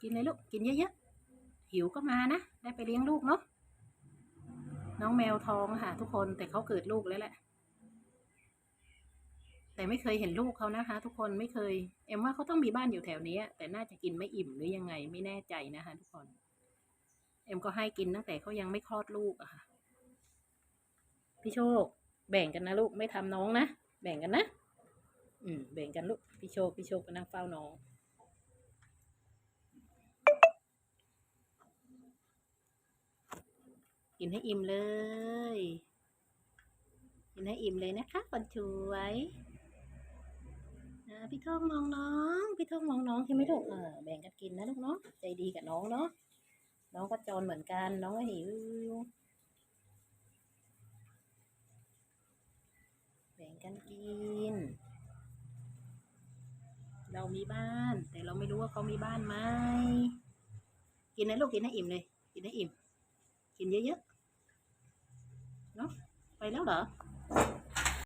กินเลยลูก กินเยอะๆ หิวก็มานะ ได้ไปเลี้ยงลูกเนาะ น้องแมวทองค่ะ ทุกคน แต่เขาเกิดลูกแล้วแหละ แต่ไม่เคยเห็นลูกเขานะคะ ทุกคน ไม่เคย เอ็มว่าเขาต้องมีบ้านอยู่แถวนี้ แต่น่าจะกินไม่อิ่มหรือยังไง ไม่แน่ใจนะคะ ทุกคน เอ็มก็ให้กินตั้งแต่เขายังไม่คลอดลูกอะค่ะ พี่โชค แบ่งกันนะลูก ไม่ทำน้องนะ แบ่งกันนะ อืม แบ่งกันลูก พี่โชค พี่โชคก็นั่งเฝ้าน้อง กินให้อิ่มเลย กินให้อิ่มเลยนะคะคนสวยพี่ทองมองน้อง พี่ทองมองน้องใช่ไหมลูกเออแบ่งกันกินนะลูกเนาะใจดีกับน้องเนาะน้องก็จรเหมือนกันน้องก็หิวแบ่งกันกิน เรามีบ้าน แต่เราไม่รู้ว่าเขามีบ้านไหมกินนะลูกกินให้อิ่มเลย กินให้อิ่ม กินเยอะๆเนาะไปแล้วเหรอ